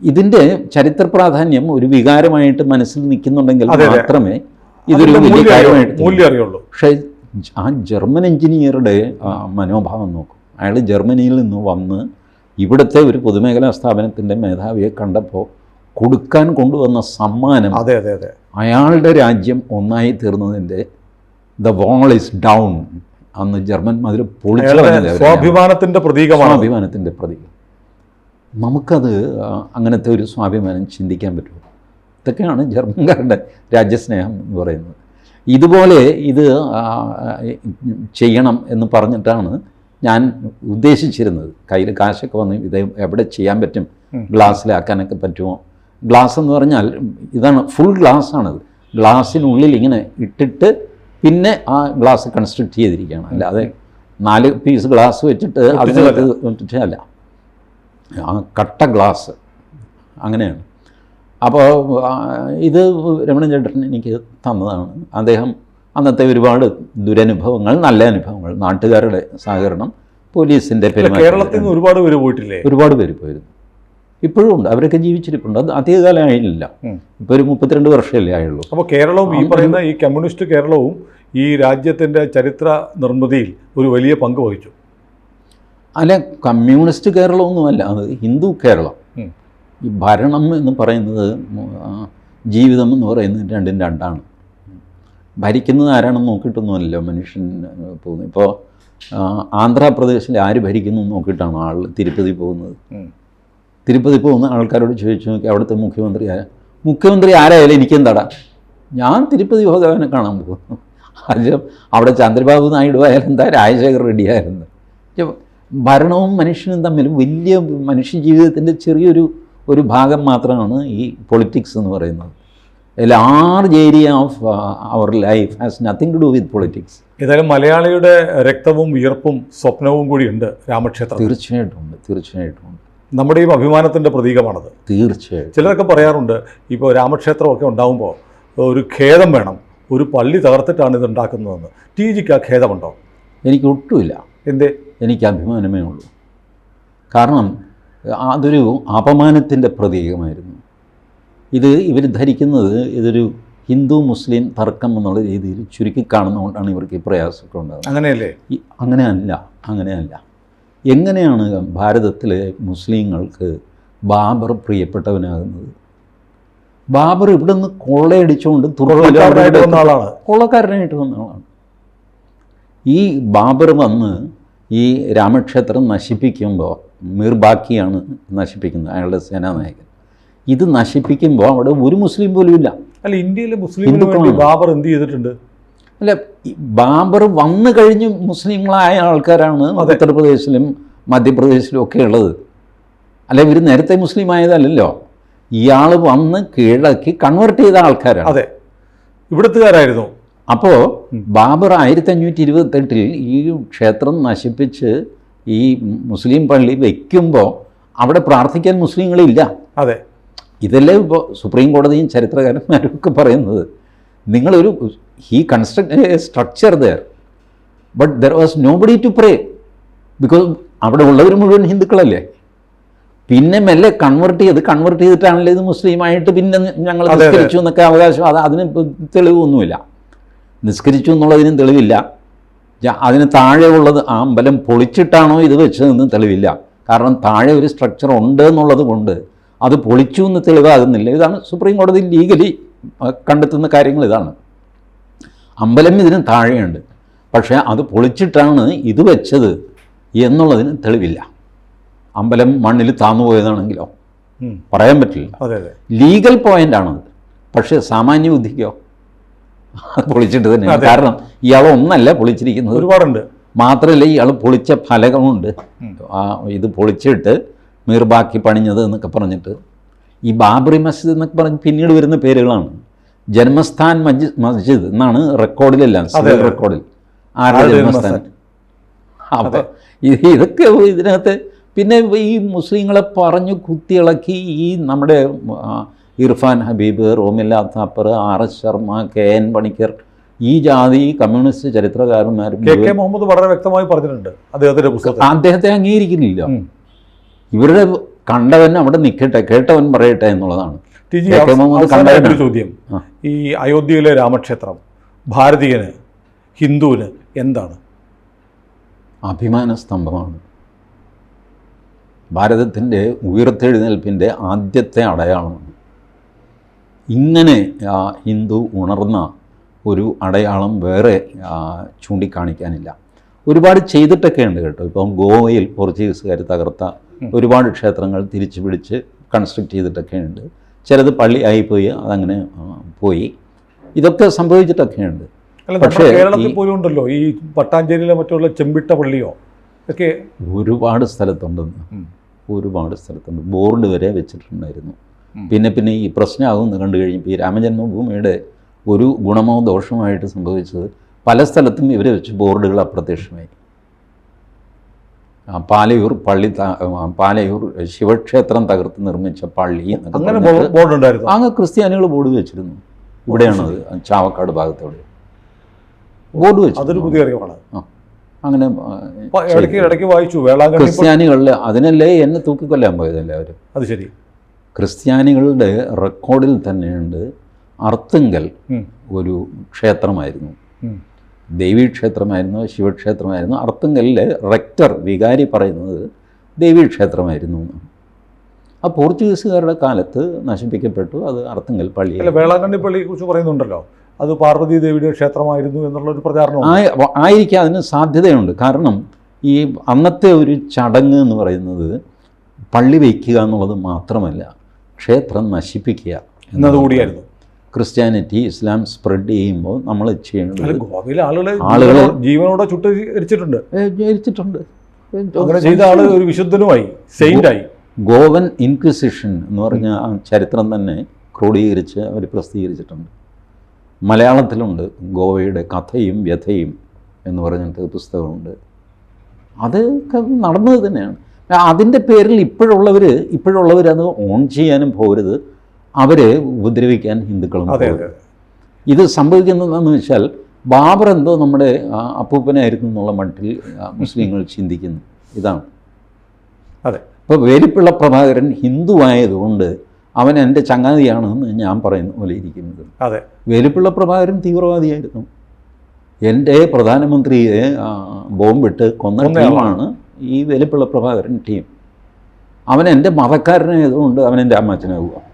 Speaker 2: ഇതിന്റെ ചരിത്ര പ്രാധാന്യം ഒരു വികാരമായിട്ട് മനസ്സിൽ നിൽക്കുന്നുണ്ടെങ്കിൽ. മാത്രമേ ഇതൊരു വലിയ കാര്യമായിട്ട്. പക്ഷേ ആ ജർമ്മൻ എഞ്ചിനീയറുടെ മനോഭാവം നോക്കും. അയാൾ ജർമ്മനിയിൽ നിന്ന് വന്ന് ഇവിടുത്തെ ഒരു പൊതുമേഖലാ സ്ഥാപനത്തിന്റെ മേധാവിയെ കണ്ടപ്പോൾ കൊടുക്കാൻ കൊണ്ടുവന്ന സമ്മാനം
Speaker 1: അതെ അതെ അതെ.
Speaker 2: അയാളുടെ രാജ്യം ഒന്നായി തീർന്നതിന്റെ ദ വാൾ ഇസ് ഡൗൺ അന്ന് ജർമ്മൻ മതിൽ പൊളിച്ചു?
Speaker 1: സ്വാഭിമാനത്തിന്റെ പ്രതീകമാണ്.
Speaker 2: സ്വാഭിമാനത്തിന്റെ പ്രതീകം. നമുക്കത് അങ്ങനത്തെ ഒരു സ്വാഭിമാനം ചിന്തിക്കാൻ പറ്റുമോ? ഇതൊക്കെയാണ് ജർമ്മൻകാരുടെ രാജ്യസ്നേഹം എന്ന് പറയുന്നത്. ഇതുപോലെ ഇത് ചെയ്യണം എന്ന് പറഞ്ഞിട്ടാണ് ഞാൻ ഉദ്ദേശിച്ചിരുന്നത് കയ്യിൽ കാശൊക്കെ വന്ന് ഇത് എവിടെ ചെയ്യാൻ പറ്റും. ഗ്ലാസ്സിലാക്കാനൊക്കെ പറ്റുമോ? ഗ്ലാസ് എന്ന് പറഞ്ഞാൽ ഇതാണ് ഫുൾ ഗ്ലാസ് ആണത്. ഗ്ലാസ്സിനുള്ളിൽ ഇങ്ങനെ ഇട്ടിട്ട് പിന്നെ ആ ഗ്ലാസ് കൺസ്ട്രക്ട് ചെയ്തിരിക്കുകയാണ്. അല്ലാതെ നാല് പീസ് ഗ്ലാസ് വെച്ചിട്ട് അതിനകത്ത് അല്ല ആ കട്ട ഗ്ലാസ് അങ്ങനെയാണ്. അപ്പോൾ ഇത് രമണൻ ചേട്ടൻ എനിക്ക് തന്നതാണ്. അദ്ദേഹം അന്നത്തെ ഒരുപാട് ദുരനുഭവങ്ങൾ നല്ല അനുഭവങ്ങൾ നാട്ടുകാരുടെ സഹകരണം പോലീസിന്റെ
Speaker 1: കേരളത്തിൽ നിന്ന് ഒരുപാട് പേര് പോയിട്ടില്ലേ?
Speaker 2: ഒരുപാട് പേര് പോയിരുന്നു. ഇപ്പോഴും ഉണ്ട്. അവരൊക്കെ ജീവിച്ചിരിപ്പുണ്ട്. അത് അധികകാലം ആയില്ല. ഇപ്പോൾ ഒരു മുപ്പത്തിരണ്ട് വർഷമല്ലേ ആയുള്ളൂ.
Speaker 1: അപ്പോൾ കേരളവും ഈ പറയുന്ന ഈ കമ്മ്യൂണിസ്റ്റ് കേരളവും ഈ രാജ്യത്തിന്റെ ചരിത്ര നിർമ്മിതിയിൽ ഒരു വലിയ പങ്ക് വഹിച്ചു.
Speaker 2: അല്ല കമ്മ്യൂണിസ്റ്റ് കേരളമൊന്നുമല്ല. അത് ഹിന്ദു കേരളം. ഈ ഭരണം എന്ന് പറയുന്നത് ജീവിതം എന്ന് പറയുന്നത് രണ്ടും രണ്ടാണ്. ഭരിക്കുന്നത് ആരാണെന്ന് നോക്കിയിട്ടൊന്നുമല്ലോ മനുഷ്യൻ പോകുന്നത്. ഇപ്പോൾ ആന്ധ്രാപ്രദേശിൽ ആര് ഭരിക്കുന്നു നോക്കിയിട്ടാണ് ആൾ തിരുപ്പതി പോകുന്നത്? തിരുപ്പതി പോകുന്ന ആൾക്കാരോട് ചോദിച്ചു നോക്കി അവിടുത്തെ മുഖ്യമന്ത്രി ആരാ? മുഖ്യമന്ത്രി ആരായാലും എനിക്കെന്താടാ? ഞാൻ തിരുപ്പതി ഭഗവാനെ കാണാൻ പോകുന്നു. അത് അവിടെ ചന്ദ്രബാബു നായിഡു ആയാലും എന്താ? രാജശേഖർ റെഡ്ഡി ആയിരുന്നു ഭരണവും മനുഷ്യനും തമ്മിൽ വലിയ മനുഷ്യ ജീവിതത്തിന്റെ ചെറിയൊരു ഒരു ഭാഗം മാത്രമാണ് ഈ പൊളിറ്റിക്സ് എന്ന് പറയുന്നത്. Large area of our life has nothing to do with politics
Speaker 1: ഏതായാലും മലയാളിയുടെ രക്തവും വിയർപ്പും സ്വപ്നവും കൂടി ഉണ്ട് രാമക്ഷേത്രം
Speaker 2: തീർച്ചയായിട്ടും ഉണ്ട് തീർച്ചയായിട്ടും ഉണ്ട്.
Speaker 1: നമ്മുടെയും അഭിമാനത്തിന്റെ പ്രതീകമാണത്.
Speaker 2: തീർച്ചയായിട്ടും.
Speaker 1: ചിലരൊക്കെ പറയാറുണ്ട് ഇപ്പോൾ രാമക്ഷേത്രമൊക്കെ ഉണ്ടാകുമ്പോൾ ഒരു ഖേദം വേണം ഒരു പള്ളി തകർത്തിട്ടാണ് ഇത് ഉണ്ടാക്കുന്നതെന്ന്. ടി ജിക്ക് ആ ഖേദമുണ്ടോ?
Speaker 2: എനിക്ക് ഒട്ടുമില്ല.
Speaker 1: എന്തേ?
Speaker 2: എനിക്ക് അഭിമാനമേ ഉള്ളൂ. കാരണം അതൊരു അപമാനത്തിന്റെ പ്രതീകമായിരുന്നു. ഇത് ഇവർ ധരിക്കുന്നത് ഇതൊരു ഹിന്ദു മുസ്ലിം തർക്കം എന്നുള്ള രീതിയിൽ ചുരുക്കി കാണുന്നതുകൊണ്ടാണ് ഇവർക്ക് ഈ പ്രയാസമൊക്കെ ഉണ്ടാകുന്നത്.
Speaker 1: അങ്ങനെയല്ലേ?
Speaker 2: അല്ല അങ്ങനെയല്ല അങ്ങനെയല്ല. എങ്ങനെയാണ് ഭാരതത്തിലെ മുസ്ലിങ്ങൾക്ക് ബാബർ പ്രിയപ്പെട്ടവനാകുന്നത്? ബാബർ ഇവിടെ നിന്ന് കൊള്ളയടിച്ചുകൊണ്ട്
Speaker 1: കൊള്ളക്കാരനായിട്ട് വന്ന ആളാണ്.
Speaker 2: ഈ ബാബർ വന്ന് ഈ രാമക്ഷേത്രം നശിപ്പിക്കുമ്പോൾ മീർബാക്കിയാണ് നശിപ്പിക്കുന്നത് അയാളുടെ സേനാനായകൻ. ഇത് നശിപ്പിക്കുമ്പോൾ അവിടെ ഒരു മുസ്ലിം പോലും ഇല്ല.
Speaker 1: അല്ല ഇന്ത്യയിലെ മുസ്ലിം ബാബർ എന്ത് ചെയ്തിട്ടുണ്ട്?
Speaker 2: അല്ല ബാബർ വന്നു കഴിഞ്ഞ് മുസ്ലിങ്ങളായ ആൾക്കാരാണ് ഉത്തർപ്രദേശിലും മധ്യപ്രദേശിലും ഒക്കെ ഉള്ളത്. അല്ല ഇവർ നേരത്തെ മുസ്ലിം ആയതല്ലല്ലോ ഇയാൾ വന്ന് കീഴടക്കി കൺവേർട്ട് ചെയ്ത ആൾക്കാരാണ്.
Speaker 1: അതെ. ഇവിടുത്തുകാരായിരുന്നു.
Speaker 2: അപ്പോൾ ബാബർ ആയിരത്തി അഞ്ഞൂറ്റി ഇരുപത്തെട്ടിൽ ഈ ക്ഷേത്രം നശിപ്പിച്ച് ഈ മുസ്ലിം പള്ളി വയ്ക്കുമ്പോൾ അവിടെ പ്രാർത്ഥിക്കാൻ മുസ്ലിങ്ങളില്ല.
Speaker 1: അതെ.
Speaker 2: ഇതല്ലേ ഇപ്പോൾ സുപ്രീം കോടതിയും ചരിത്രകാരന്മാരും ഒക്കെ പറയുന്നത്. നിങ്ങളൊരു he construct a structure there but there was nobody to pray because അവിടെ ഉള്ളവർ മുഴുവൻ ഹിന്ദുക്കളല്ലേ? പിന്നെ മെല്ലെ കൺവേർട്ട് ചെയ്ത് കൺവേർട്ട് ചെയ്തിട്ടാണല്ലോ ഇത് മുസ്ലിമായിട്ട് പിന്നെ ഞങ്ങൾ. നിസ്കരിച്ചു എന്നൊക്കെ അവകാശം. അത് അതിന് തെളിവൊന്നുമില്ല നിസ്കരിച്ചു എന്നുള്ളതിനും തെളിവില്ല. അതിന് താഴെ ഉള്ളത് ആ അമ്പലം പൊളിച്ചിട്ടാണോ ഇത് വെച്ചതെന്ന് തെളിവില്ല. കാരണം താഴെ ഒരു സ്ട്രക്ചർ ഉണ്ട് എന്നുള്ളത് കൊണ്ട് അത് പൊളിച്ചു എന്ന് തെളിവാകുന്നില്ല. ഇതാണ് സുപ്രീം കോടതി ലീഗലി കണ്ടെത്തുന്ന കാര്യങ്ങൾ ഇതാണ്. അമ്പലം ഇതിന് താഴെയുണ്ട്. പക്ഷേ അത് പൊളിച്ചിട്ടാണ് ഇത് വെച്ചത് എന്നുള്ളതിന് തെളിവില്ല. അമ്പലം മണ്ണിൽ താന്നു പോയതാണെങ്കിലോ? പറയാൻ പറ്റില്ല. ലീഗൽ പോയിന്റ് ആണത്. പക്ഷേ സാമാന്യ ബുദ്ധിക്കോ? അത് പൊളിച്ചിട്ട് തന്നെ കാരണം ഇയാൾ ഒന്നല്ല പൊളിച്ചിരിക്കുന്നത്.
Speaker 1: ഒരുപാടുണ്ട്.
Speaker 2: മാത്രമല്ല ഇയാൾ പൊളിച്ച ഫലകമുണ്ട്. ഇത് പൊളിച്ചിട്ട് മീർബാക്കി പണിഞ്ഞത് എന്നൊക്കെ പറഞ്ഞിട്ട് ഈ ബാബറി മസ്ജിദ് എന്നൊക്കെ പറഞ്ഞ് പിന്നീട് വരുന്ന പേരുകളാണ്. ജന്മസ്ഥാൻ മസ്ജിദ് മസ്ജിദ് എന്നാണ് റെക്കോർഡിലെല്ലാം. റെക്കോർഡിൽ ആരുടെ ജന്മസ്ഥാൻ? അപ്പോൾ ഇത് ഇതൊക്കെ ഇതിനകത്ത് പിന്നെ ഈ മുസ്ലിങ്ങളെ പറഞ്ഞു കുത്തിയിളക്കി ഈ നമ്മുടെ Irfan Habib Romila Thapar R S Sharma K N Panikkar ഈ ജാതി കമ്മ്യൂണിസ്റ്റ് ചരിത്രകാരന്മാരും
Speaker 1: കെ കെ മുഹമ്മദ് വളരെ വ്യക്തമായി പറഞ്ഞിട്ടുണ്ട് അദ്ദേഹത്തിന്റെ പുസ്തകം
Speaker 2: അദ്ദേഹത്തെ അംഗീകരിക്കുന്നില്ല. ഇവരുടെ കണ്ടവൻ അവിടെ നിൽക്കട്ടെ കേട്ടവൻ പറയട്ടെ എന്നുള്ളതാണ്.
Speaker 1: അവസാനമായിട്ടൊരു ചോദ്യം. ഈ അയോധ്യയിലെ രാമക്ഷേത്രം ഭാരതീയന് ഹിന്ദുവിന് എന്താണ്?
Speaker 2: അഭിമാന സ്തംഭമാണ്. ഭാരതത്തിന്റെ ഉയർത്തെഴുന്നേൽപ്പിന്റെ ആദ്യത്തെ അടയാളമാണ്. ഇങ്ങനെ ഹിന്ദു ഉണർന്ന ഒരു അടയാളം വേറെ ചൂണ്ടിക്കാണിക്കാനില്ല. ഒരുപാട് ചെയ്തിട്ടൊക്കെ ഉണ്ട് കേട്ടോ. ഇപ്പം ഗോവയിൽ പോർച്ചുഗീസുകാർ തകർത്ത ഒരുപാട് ക്ഷേത്രങ്ങൾ തിരിച്ചു പിടിച്ച് കൺസ്ട്രക്ട് ചെയ്തിട്ടൊക്കെ ഉണ്ട് ചിലത് പള്ളി ആയിപ്പോയി അതങ്ങനെ പോയി. ഇതൊക്കെ സംഭവിച്ചിട്ടൊക്കെയുണ്ട്. പക്ഷേ
Speaker 1: കേരളത്തിൽ പോലും ഉണ്ടല്ലോ ഈ പട്ടാഞ്ചേരിയിലെ മറ്റുള്ള ചെമ്പിട്ട പള്ളിയോ ഒക്കെ
Speaker 2: ഒരുപാട് സ്ഥലത്തുണ്ടെന്ന് ഒരുപാട് സ്ഥലത്തുണ്ട്. ബോർഡ് വരെ വെച്ചിട്ടുണ്ടായിരുന്നു. പിന്നെ പിന്നെ ഈ പ്രശ്നമാകുമെന്ന് കണ്ടു കഴിഞ്ഞപ്പോൾ ഈ രാമജന്മഭൂമിയുടെ ഒരു ഗുണമോ ദോഷമായിട്ട് സംഭവിച്ചത് പല സ്ഥലത്തും ഇവരെ വെച്ച് ബോർഡുകൾ അപ്രത്യക്ഷമായി. പാലയൂർ പള്ളി പാലയൂർ ശിവക്ഷേത്രം തകർത്ത് നിർമ്മിച്ച പള്ളി
Speaker 1: അങ്ങനെ ബോർഡ് ഉണ്ടായിരുന്നു
Speaker 2: അങ്ങ് ക്രിസ്ത്യാനികൾ ബോർഡ് വെച്ചിരുന്നു. ഇവിടെയാണത് ചാവക്കാട് ഭാഗത്തോടെ. ബോർഡ് വെച്ചു
Speaker 1: അതൊരു പുതിയ അറിവാണ്
Speaker 2: അങ്ങനെ
Speaker 1: ഇടയ്ക്ക് ഇടയ്ക്ക് വായിച്ചു വേളാങ്കണ്ണി
Speaker 2: ക്രിസ്ത്യാനികളിൽ അതിനല്ലേ എന്നെ തൂക്കിക്കൊല്ലാൻ പോയതല്ലേ അവർ
Speaker 1: അത് ശരി.
Speaker 2: ക്രിസ്ത്യാനികളുടെ റെക്കോർഡിൽ തന്നെയുണ്ട് അർത്തുങ്കൽ ഒരു ക്ഷേത്രമായിരുന്നു. ദേവീക്ഷേത്രമായിരുന്നു ശിവക്ഷേത്രമായിരുന്നു. അർത്തുങ്കലിൽ റെക്ടർ വികാരി പറയുന്നത് ദേവീക്ഷേത്രമായിരുന്നു. എന്നാണ്. ആ പോർച്ചുഗീസുകാരുടെ കാലത്ത് നശിപ്പിക്കപ്പെട്ടു. അത് അർത്തുങ്കൽ പള്ളി
Speaker 1: അല്ല വേളാങ്കണ്ണി പള്ളിയെ കുറിച്ച് പറയുന്നുണ്ടല്ലോ. അത് പാർവതി ദേവിയുടെ ക്ഷേത്രമായിരുന്നു എന്നുള്ള ഒരു പ്രചാരണം
Speaker 2: ആയിരിക്കും ആയിരിക്കാം അതിന് സാധ്യതയുണ്ട്. കാരണം ഈ അന്നത്തെ ഒരു ചടങ്ങ് എന്ന് പറയുന്നത് പള്ളി വയ്ക്കുക എന്നുള്ളത് മാത്രമല്ല ക്ഷേത്രം നശിപ്പിക്കുക
Speaker 1: എന്നതുകൂടിയായിരുന്നു.
Speaker 2: ക്രിസ്ത്യാനിറ്റി ഇസ്ലാം സ്പ്രെഡ് ചെയ്യുമ്പോൾ നമ്മൾ
Speaker 1: ചെയ്യുന്നത്
Speaker 2: ചെയ്യേണ്ടത്
Speaker 1: ഗോവയിലെ ആളുകളെ
Speaker 2: ആളുകളെ-
Speaker 1: ജീവനോ- ജീവനോടെ ചുട്ടരിച്ചിട്ടുണ്ട്
Speaker 2: എരിച്ചിട്ടുണ്ട്. ജയിച്ചിട്ടുണ്ട്
Speaker 1: അങ്ങനെ ചെയ്ത ആൾ ഒരു വിശുദ്ധനുമായി സെയിന്റായി
Speaker 2: ഗോവൻ ഇൻക്വിസിഷൻ എന്ന് പറഞ്ഞ ആ ചരിത്രം തന്നെ ക്രോഡീകരിച്ച് അവർ പ്രസിദ്ധീകരിച്ചിട്ടുണ്ട്. മലയാളത്തിലുണ്ട് ഗോവയുടെ കഥയും വ്യഥയും എന്ന് പറഞ്ഞിട്ട് പുസ്തകമുണ്ട്. അത് നടന്നത് തന്നെയാണ്. അതിന്റെ പേരിൽ ഇപ്പോഴുള്ളവർ ഇപ്പോഴുള്ളവർ അത് ഓൺ ചെയ്യാനും പോകരുത്. അവരെ ഉപദ്രവിക്കാൻ ഹിന്ദുക്കളും ഇത് സംഭവിക്കുന്നതെന്ന് വെച്ചാൽ ബാബർ എന്തോ നമ്മുടെ അപ്പൂപ്പനായിരുന്നു എന്നുള്ള മട്ടിൽ മുസ്ലിങ്ങൾ ചിന്തിക്കുന്നു. ഇതാണ്.
Speaker 1: അതെ.
Speaker 2: ഇപ്പോൾ വേലിപ്പിള്ള പ്രഭാകരൻ ഹിന്ദു ആയതുകൊണ്ട് അവൻ എന്റെ ചങ്ങാതിയാണെന്ന് ഞാൻ പറയുന്ന പോലെ ഇരിക്കുന്നത്.
Speaker 1: അതെ.
Speaker 2: വേലിപ്പിള്ള പ്രഭാകരൻ തീവ്രവാദിയായിരുന്നു. എന്റെ പ്രധാനമന്ത്രിയെ ബോംബിട്ട് കൊന്ന ടീമാണ് ഈ വേലിപ്പിള്ള പ്രഭാകരൻ ടീം. അവൻ എന്റെ മതക്കാരനായതുകൊണ്ട് അവൻ എന്റെ അമ്മച്ചനാവുക.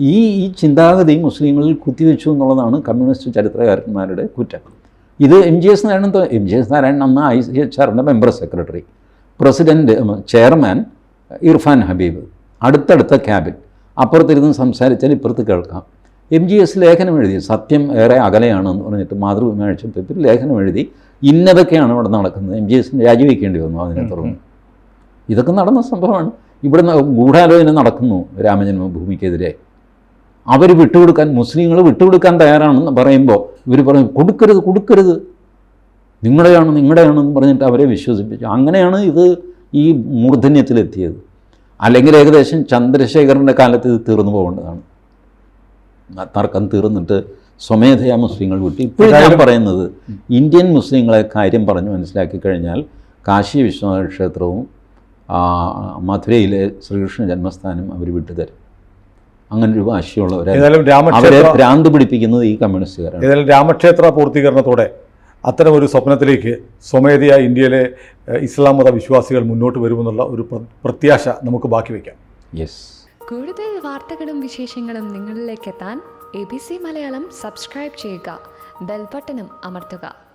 Speaker 2: ഈ ഈ ചിന്താഗതി മുസ്ലിങ്ങളിൽ കുത്തിവെച്ചു എന്നുള്ളതാണ് കമ്മ്യൂണിസ്റ്റ് ചരിത്രകാരന്മാരുടെ കുറ്റം. ഇത് M G S Narayanan M G S Narayanan അന്ന് ഐ സി എച്ച് ആറിന്റെ member secretary president chairman Irfan Habib അടുത്തടുത്ത ക്യാബിൻ. അപ്പുറത്തിരുന്ന് സംസാരിച്ചാൽ ഇപ്പുറത്ത് കേൾക്കാം. എം ജി എസ് ലേഖനം എഴുതി സത്യം ഏറെ അകലെയാണ് എന്ന് പറഞ്ഞിട്ട് മാതൃഭൂമി ആഴ്ചപ്പേപ്പിൽ ലേഖനം എഴുതി ഇന്നതൊക്കെയാണ് ഇവിടെ നടക്കുന്നത്. എം ജി എസിന് രാജിവെക്കേണ്ടി വന്നു അതിനെ തുടർന്ന്. ഇതൊക്കെ നടന്ന സംഭവമാണ്. ഇവിടെ ഗൂഢാലോചന നടക്കുന്നു രാമജന്മഭൂമിക്കെതിരെ. അവർ വിട്ടുകൊടുക്കാൻ മുസ്ലിങ്ങൾ വിട്ടുകൊടുക്കാൻ തയ്യാറാണെന്ന് പറയുമ്പോൾ ഇവർ പറയും കൊടുക്കരുത് കൊടുക്കരുത്. നിങ്ങളുടെയാണ് നിങ്ങളുടെയാണെന്ന് പറഞ്ഞിട്ട് അവരെ വിശ്വസിപ്പിച്ചു അങ്ങനെയാണ് ഇത് ഈ മൂർധന്യത്തിലെത്തിയത്. അല്ലെങ്കിൽ ഏകദേശം ചന്ദ്രശേഖരന്റെ കാലത്ത് ഇത് തീർന്നു പോകേണ്ടതാണ്. തർക്കം തീർന്നിട്ട് സ്വമേധയാ മുസ്ലിങ്ങൾ വിട്ടു. ഇപ്പോഴും ഞാൻ പറയുന്നത് ഇന്ത്യൻ മുസ്ലിങ്ങളെ കാര്യം പറഞ്ഞ് മനസ്സിലാക്കി കഴിഞ്ഞാൽ കാശി വിശ്വനാഥ ക്ഷേത്രവും മധുരയിലെ ശ്രീകൃഷ്ണ ജന്മസ്ഥാനം അവർ വിട്ടുതരും. അങ്ങനെ ഒരു വാശിയുള്ള
Speaker 1: ഏതായാലും
Speaker 2: അവരെ ഭ്രാന്ത് പിടിപ്പിക്കുന്നത് ഈ കമ്മ്യൂണിസ്റ്റുകാരാണ്.
Speaker 1: ഏതായാലും രാമക്ഷേത്ര പൂർത്തീകരണത്തോടെ അത്തരം ഒരു സ്വപ്നത്തിലേക്ക് സ്വമേധയാ ഇന്ത്യയിലെ ഇസ്ലാം മത വിശ്വാസികൾ മുന്നോട്ട് വരുമെന്നുള്ള ഒരു പ്രത്യാശ നമുക്ക് ബാക്കി വയ്ക്കാം
Speaker 2: യെസ്
Speaker 3: കൂടുതൽ വാർത്തകളും വിശേഷങ്ങളും നിങ്ങളിലേക്ക് എത്താൻ A B C Malayalam subscribe ചെയ്യുക. ബെൽബട്ടനും അമർത്തുക.